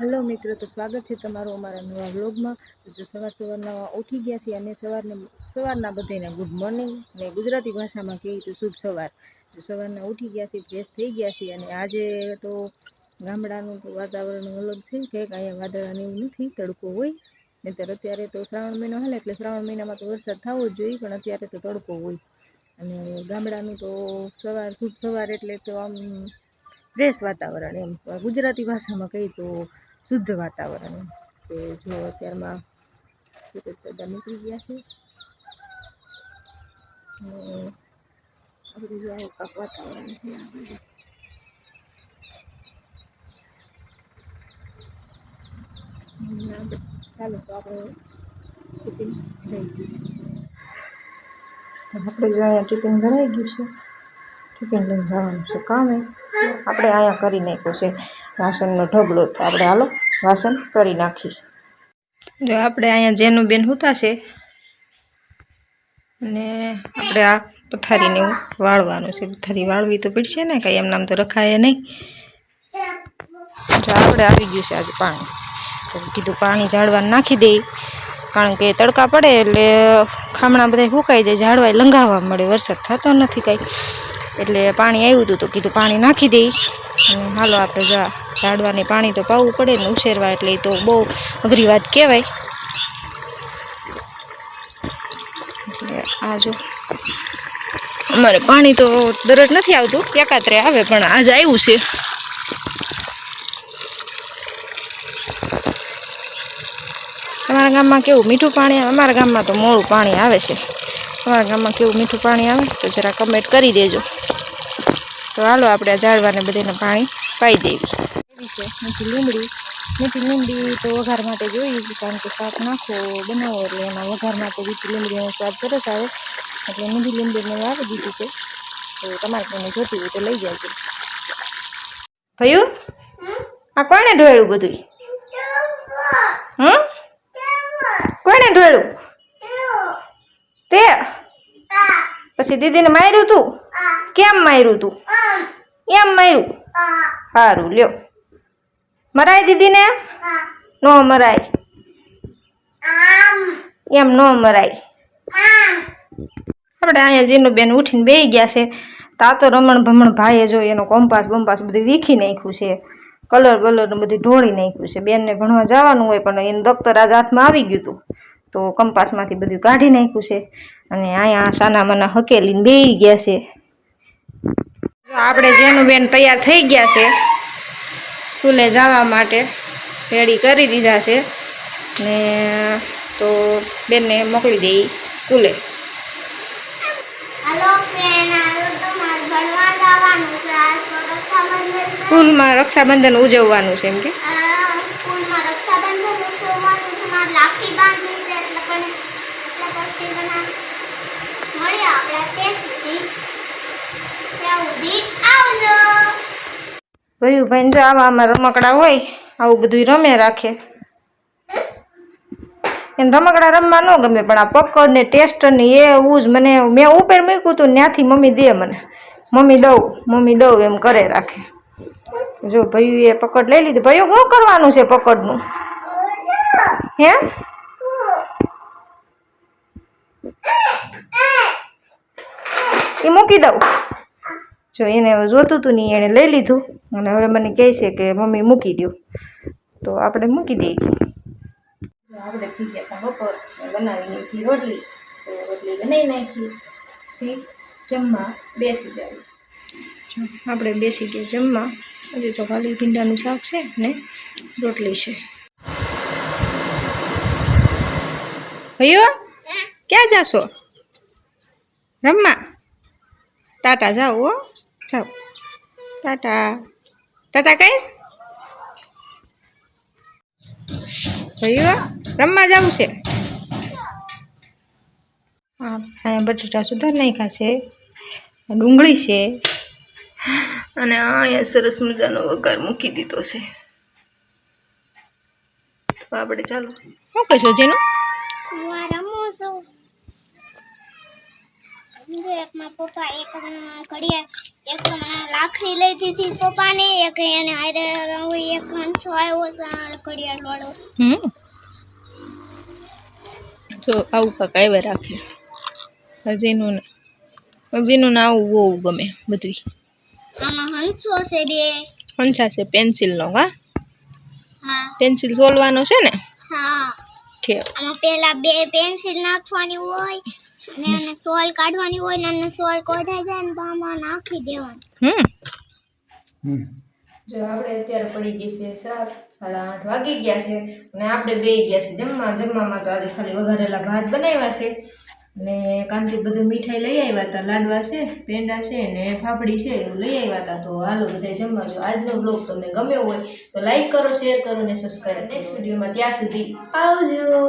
જવાનું મિત્રો, તો સ્વાગત છે તમારું અમારા નવા વ્લોગમાં. તો સવાર સવારના ઉઠી ગયા છીએ અને સવારને સવારના બધાને ગુડ મોર્નિંગ ને ગુજરાતી ભાષામાં કહીએ તો શુભ સવાર. તો સવારના ઉઠી ગયા છીએ ફ્રેશ થઈ ગયા છીએ અને આજે તો ગામડાનું વાતાવરણ અલગ છે કે અહીંયા વાદળાને એવું નથી, તડકો હોય. નહીંતર અત્યારે તો શ્રાવણ મહિનો હાલે એટલે શ્રાવણ મહિનામાં તો વરસાદ થવો જ જોઈએ, પણ અત્યારે તો તડકો હોય. અને ગામડાનું તો સવાર ખૂબ સવાર એટલે તો આમ ફ્રેશ વાતાવરણ એમ. ગુજરાતી ભાષામાં કહીએ તો શુદ્ધ વાતાવરણ કે જો અત્યારમાં સુરત નીકળી ગયા છે. વાતાવરણ છે ચાલો તો આપણે ટિફિન થઈ ગયું આપણે જો અહીંયા ટિફિન ભરાઈ ગયું છે. ટિફિન લઈને જવાનું છે કામે. આપણે અહીંયા કરી નાખ્યું છે. વાસણનો ઢગલો તો આપણે હાલો વાસણ કરી નાખી જો આપણે અહીંયા જેનું બેન છે. અને આપણે આ પથારીને વાળવાનું છે. પથારી વાળવી તો પડશે ને, કંઈ એમ નામ તો રખાય નહીં. જો આપણે આવી ગયું છે આજે પાણી. કીધું પાણી ઝાડવા નાખી દઈ કારણ કે તડકા પડે એટલે ખામણા બધા સુકાઈ જાય, ઝાડવાય લંઘાવા મળે, વરસાદ થતો નથી કાંઈ. એટલે પાણી આવ્યું હતું તો કીધું પાણી નાખી દઈ. અને હાલો, આપણે જા, ઝાડવાને પાણી તો પાવું પડે ને ઉછેરવા. એટલે તો બહુ અઘરી વાત કહેવાય. એટલે આ જો. અમારે પાણી તો દરરોજ નથી આવતું, એકાત્રે આવે, પણ આજે આવ્યું છે. તમારા ગામમાં કેવું મીઠું પાણી આવે અમારા ગામમાં તો મોડું પાણી આવે છે. તમારા ગામમાં કેવું મીઠું પાણી આવે તો જરા કમેન્ટ કરી દેજો. તો હાલો આપણે આ ઝાડવાને બધાને પાણી પાઈ દેવી એવી છે મીઠી લીમડી મીઠી લીમડી તો વઘાર માટે જોઈએ છે કારણ કે શાક નાખો બનાવો એટલે એમાં વઘાર માટે મીઠી લીમડીનો સ્વાદ સરસ આવે. એટલે મીઠી લીમડીને આવી દીધી છે. તો તમારે કોઈને જોતી હોય તો લઈ જાજો. ભયું? આ કોણે ઢોળ્યું બધું હમ કોણે તે? પછી દીદીને માર્યું તું? કેમ માર્યું તું? એમ માર્યું? સારું લ્યો. મરાય દીદીને? નો મરાય. એમ નો મરાય. આપણે અહીંયા જેનું બેન ઉઠીને બે ગયા છે. તા તો રમણ ભમણ ભાઈએ જો એનો કોમ્પાસ બંપાસ બધું વીખી નાખ્યું છે. કલર બલરનું બધું ઢોળી નાખ્યું છે. બેનને ભણવા જવાનું હોય પણ એનું દફતર આજ હાથમાં આવી ગયું હતું તો કંપાસમાંથી બધું કાઢી નાખ્યું છે અને અહીંયા સાનામાના હકેલીને બેહી ગયા છે. આપણે જેનું બેન તૈયાર થઈ ગયા છે સ્કૂલે જવા માટે રેડી કરી દીધા છે ને તો બેનને મોકલી દઈ સ્કૂલે. સ્કૂલમાં રક્ષાબંધન ઉજવવાનું છે એમ કે આ સ્કૂલમાં રક્ષાબંધન ઉજવવાનું છે મારે લાકડી બાંધવી છે એટલે પણ એટલે પછી બના મળીએ આપણે તે સુધી ત્યાં સુધી આવજો ભયું ભાઈ જો આવા આમાં રમકડા હોય, આવું બધું રમે રાખે. એને રમકડા રમવા ન ગમે, પણ આ પકડ ને ટેસ્ટ ને એવું જ મને, મેં ઉપર મૂક્યું હતું ત્યાંથી મમ્મી દે મને. મમ્મી દઉં મમ્મી દઉં એમ કરે રાખે. જો ભયું એ પકડ લઈ લીધી. ભયું શું કરવાનું છે પકડનું? હે? એ મૂકી દઉં. જો એને જોતું હતું ને એણે લઈ લીધું અને હવે મને કહે છે કે મમ્મી મૂકી દો તો આપણે મૂકી દઈએ. આપણે થઈ હતા બપોર બનાવી નાખી રોટલી તો રોટલી બનાવી નાખી પછી જમવા બેસી જાય આપણે બેસી ગયા જમવા. હજી તો ખાલી ભીંડાનું શાક છે ને રોટલી છે. ભયો ક્યાં જાશો? રમવા ટાટા જાઓ જાઓ ટાટા. ટાટા કઈ? ભયો રમવા જવું છે. હા અહીંયા બટેટા સુધાર નાખ્યા છે. ડુંગળી છે. અને અહીંયા સરસ મજાનો વઘાર મૂકી દીધો છે. તો આપણે ચાલો. શું કહેશો જેનું? રમું છું. એક માં પપ્પા એક ઘડિયાળ. એક લાખડી લઈ દીધી પપ્પાને એક એને હારે હોય એક હંસો આવ્યો છે ઘડિયાળ વાળો હમ. જો આવું કાંક આવ્યા રાખે. હજીનું હજીનું ને આવું બહુ ગમે બધું આમાં હંસો છે બે. હંસા છે પેન્સિલનો હા હા. પેન્સિલ સોલવાનો છે ને? હા. ઠીક આમાં પહેલા બે પેન્સિલ નાખવાની હોય અને એને સોલ કાઢવાની હોય ને એને સોલ કોઢાઈ જાય ને આમાં નાખી દેવાનું. હમ. જો આપણે અત્યારે પડી ગઈ છે સાત સાડા આઠ વાગી ગયા છે અને આપણે બે ગયા છે જમવા. જમવામાં તો આજે ખાલી વઘારેલા ભાત બનાવ્યા છે. ને કાંતિ બધું મીઠાઈ લઈ આવ્યા હતા લાડવા છે પેંડા છે ને ફાફડી છે એવું લઈ આવ્યા હતા. તો હાલો બધા જમવા જો. આજનો બ્લોગ તમને ગમ્યો હોય તો લાઈક કરો શેર કરો ને સબસ્ક્રાઈબ નેક્સ્ટ વિડીયોમાં ત્યાં સુધી આવજો.